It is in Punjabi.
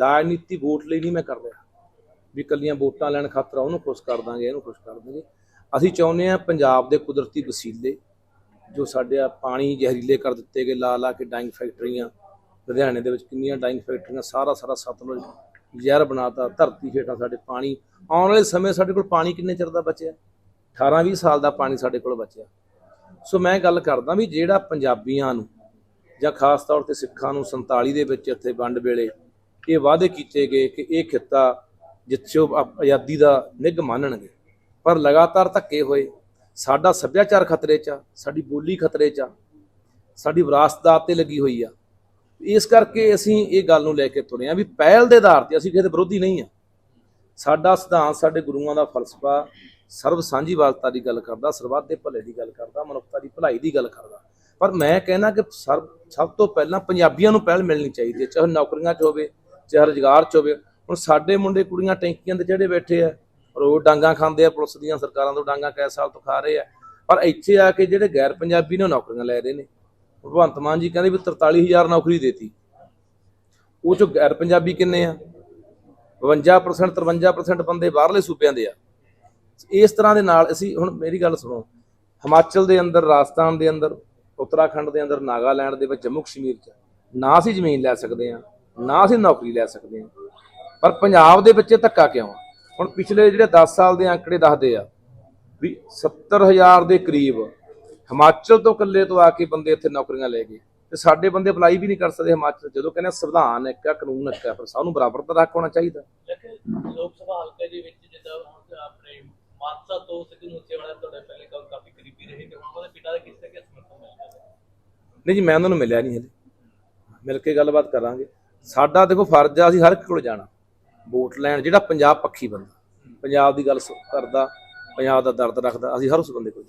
ਰਾਜਨੀਤੀ ਵੋਟ ਲਈ ਨਹੀਂ ਮੈਂ ਕਰ ਰਿਹਾ। ਵੀ ਕੱਲੀਆਂ ਵੋਟਾਂ ਲੈਣ ਖਾਤਰ ਉਹਨੂੰ ਖੁਸ਼ ਕਰ ਦਾਂਗੇ, ਇਹਨੂੰ ਖੁਸ਼ ਕਰ ਦਾਂਗੇ। ਅਸੀਂ ਚਾਹੁੰਦੇ ਆ ਪੰਜਾਬ ਦੇ ਕੁਦਰਤੀ ਵਸੀਲੇ, ਜੋ ਸਾਡੇ ਆ ਪਾਣੀ ਜ਼ਹਿਰੀਲੇ ਕਰ ਦਿੱਤੇ ਗਏ, ਲਾ ਲਾ ਕੇ ਡਾਈਂਗ ਫੈਕਟਰੀਆਂ, ਲੁਧਿਆਣੇ ਦੇ ਵਿੱਚ ਕਿੰਨੀਆਂ ਡਾਈਂਗ ਫੈਕਟਰੀਆਂ, ਸਾਰਾ ਸਾਰਾ ਸਤਲੁਜ ਜ਼ਹਿਰ ਬਣਾਤਾ, ਧਰਤੀ ਹੇਠਾਂ ਸਾਡੇ ਪਾਣੀ, ਆਉਣ ਵਾਲੇ ਸਮੇਂ ਸਾਡੇ ਕੋਲ ਪਾਣੀ ਕਿੰਨੇ ਚਿਰ ਦਾ ਬਚਿਆ? 18 20 ਸਾਲ ਦਾ ਪਾਣੀ ਸਾਡੇ ਕੋਲ ਬਚਿਆ। ਸੋ ਮੈਂ ਗੱਲ ਕਰਦਾ ਵੀ ਜਿਹੜਾ ਪੰਜਾਬੀਆਂ ਨੂੰ ਜਾਂ ਖਾਸ ਤੌਰ ਤੇ ਸਿੱਖਾਂ ਨੂੰ 47 ਦੇ ਵਿੱਚ ਇੱਥੇ ਵੰਡ ਵੇਲੇ ਇਹ ਵਾਅਦੇ ਕੀਤੇ ਗਏ ਕਿ ਇਹ ਖਿੱਤਾ ਜਿੱਥੇ ਉਹ ਆਜ਼ਾਦੀ ਦਾ ਨਿੱਘ ਮੰਨਣਗੇ। ਪਰ ਲਗਾਤਾਰ ਧੱਕੇ ਹੋਏ। ਸਾਡਾ ਸੱਭਿਆਚਾਰ ਖਤਰੇ 'ਚ ਆ, ਸਾਡੀ ਬੋਲੀ ਖਤਰੇ 'ਚ ਆ, ਸਾਡੀ ਵਿਰਾਸਤ ਦਾ ਤੇ ਲੱਗੀ ਹੋਈ ਆ। ਇਸ ਕਰਕੇ ਅਸੀਂ ਇਹ ਗੱਲ ਨੂੰ ਲੈ ਕੇ ਤੁਰੇ ਆ ਵੀ ਪਹਿਲ ਦੇ ਆਧਾਰ ਤੇ ਅਸੀਂ ਕਿਸੇ ਦੇ ਵਿਰੋਧੀ ਨਹੀਂ ਆ। ਸਾਡਾ ਸਿਧਾਂਤ, ਸਾਡੇ ਗੁਰੂਆਂ ਦਾ ਫਲਸਫਾ ਸਰਬ ਸਾਂਝੀਵਾਲਤਾ ਦੀ ਗੱਲ ਕਰਦਾ, ਸਰਬੱਤ ਦੇ ਭਲੇ ਦੀ ਗੱਲ ਕਰਦਾ, ਮਨੁੱਖਤਾ ਦੀ ਭਲਾਈ ਦੀ ਗੱਲ ਕਰਦਾ। ਪਰ ਮੈਂ ਕਹਿੰਦਾ ਕਿ ਸਰਬ, ਸਭ ਤੋਂ ਪਹਿਲਾਂ ਪੰਜਾਬੀਆਂ ਨੂੰ ਪਹਿਲ ਮਿਲਣੀ ਚਾਹੀਦੀ ਹੈ, ਚਾਹੇ ਨੌਕਰੀਆਂ 'ਚ ਹੋਵੇ ਚਾਹੇ ਰੁਜ਼ਗਾਰ 'ਚ ਹੋਵੇ, ਹੁਣ ਸਾਡੇ ਮੁੰਡੇ ਕੁੜੀਆਂ ਟੈਂਕੀਆਂ ਤੇ ਜਿਹੜੇ ਬੈਠੇ ਆ ਰੋਜ਼ ਡਾਂਗਾ ਖਾਂਦੇ ਆ, ਪੁਲਿਸ ਦੀਆਂ ਸਰਕਾਰਾਂ ਤੋਂ ਡਾਂਗਾ ਕੈ ਸਾਲ ਤੋਂ ਖਾ ਰਹੇ ਆ। ਪਰ ਇੱਥੇ ਆ ਕੇ ਜਿਹੜੇ ਗੈਰ ਪੰਜਾਬੀ ਨੇ ਉਹ ਨੌਕਰੀਆਂ ਲੈ ਰਹੇ ਨੇ। ਭਗਵੰਤ ਮਾਨ ਜੀ ਕਹਿੰਦੇ ਵੀ 43000 ਨੌਕਰੀ ਦੇਤੀ। ਉਹ ਚੋਂ ਗੈਰ ਪੰਜਾਬੀ ਕਿੰਨੇ ਆ? 52% 53% ਬੰਦੇ ਬਾਹਰਲੇ ਸੂਬਿਆਂ ਦੇ ਆ। ਇਸ ਤਰ੍ਹਾਂ ਦੇ ਨਾਲ ਅਸੀਂ, ਹੁਣ ਮੇਰੀ ਗੱਲ ਸੁਣੋ। ਹਿਮਾਚਲ ਦੇ ਅੰਦਰ, ਰਾਜਸਥਾਨ ਦੇ ਅੰਦਰ, ਉੱਤਰਾਖੰਡ ਦੇ ਅੰਦਰ, ਨਾਗਾਲੈਂਡ ਦੇ ਵਿੱਚ, ਜੰਮੂ ਕਸ਼ਮੀਰ 'ਚ ਨਾ ਅਸੀਂ ਜ਼ਮੀਨ ਲੈ ਸਕਦੇ ਆ ਨਾ ਅਸੀਂ ਨੌਕਰੀ ਲੈ ਸਕਦੇ ਆ ਪਰ ਪੰਜਾਬ ਦੇ ਵਿੱਚ ਇਹ ਧੱਕਾ ਕਿਉਂ ਆ? ਹੁਣ ਪਿਛਲੇ ਜਿਹੜੇ 10 ਸਾਲ ਦੇ ਅੰਕੜੇ ਦੱਸਦੇ ਆ ਵੀ 70000 ਦੇ ਕਰੀਬ ਹਿਮਾਚਲ ਤੋਂ ਇਕੱਲੇ ਤੋਂ ਆ ਕੇ ਬੰਦੇ ਇੱਥੇ ਨੌਕਰੀਆਂ ਲੈ ਗਏ। ਤੇ ਸਾਡੇ ਬੰਦੇ ਅਪਲਾਈ ਵੀ ਨਹੀਂ ਕਰ ਸਕਦੇ ਹਿਮਾਚਲ। ਜਦੋਂ ਕਹਿੰਦੇ ਸੰਵਿਧਾਨ ਇੱਕ ਆ ਕਾਨੂੰਨ ਇੱਕ ਆ ਪਰ ਸਭ ਨੂੰ ਬਰਾਬਰ ਦਾ ਹੱਕ ਹੋਣਾ ਚਾਹੀਦਾ। ਲੋਕ ਸਭਾ ਹਲਕੇ ਦੇ ਵਿੱਚ ਜਿੱਦਾਂ ਆਪਣੇ ਮਾਨਸਾ ਤੋਂ ਸਿੱਧੂ ਮੂਸੇਵਾਲਾ ਤੁਹਾਡੇ ਪਹਿਲੇ ਕੰਮ ਕਾਫੀ ਕਰੀਬੀ ਰਹੇ ਤੇ ਹੁਣ ਉਹਦੇ ਪਿਤਾ ਦਾ ਕਿਸ ਤਰ੍ਹਾਂ ਕਿਸ ਸਮਰਥਨ ਨਹੀਂ ਜੀ ਮੈਂ ਉਹਨਾਂ ਨੂੰ ਮਿਲਿਆ ਨਹੀਂ ਹਲੇ ਮਿਲ ਕੇ ਗੱਲਬਾਤ ਕਰਾਂਗੇ। ਸਾਡਾ ਦੇਖੋ ਫਰਜ਼ ਆ, ਅਸੀਂ ਹਰ ਇੱਕ ਕੋਲ ਜਾਣਾ। ਵੋਟ ਲੈਣ, ਜਿਹੜਾ ਪੰਜਾਬ ਪੱਖੀ ਬੰਦਾ। ਪੰਜਾਬ ਦੀ ਗੱਲ ਕਰਦਾ, ਪੰਜਾਬ ਦਾ ਦਰਦ ਰੱਖਦਾ, ਅਸੀਂ ਹਰ ਉਸ ਬੰਦੇ ਕੋਲ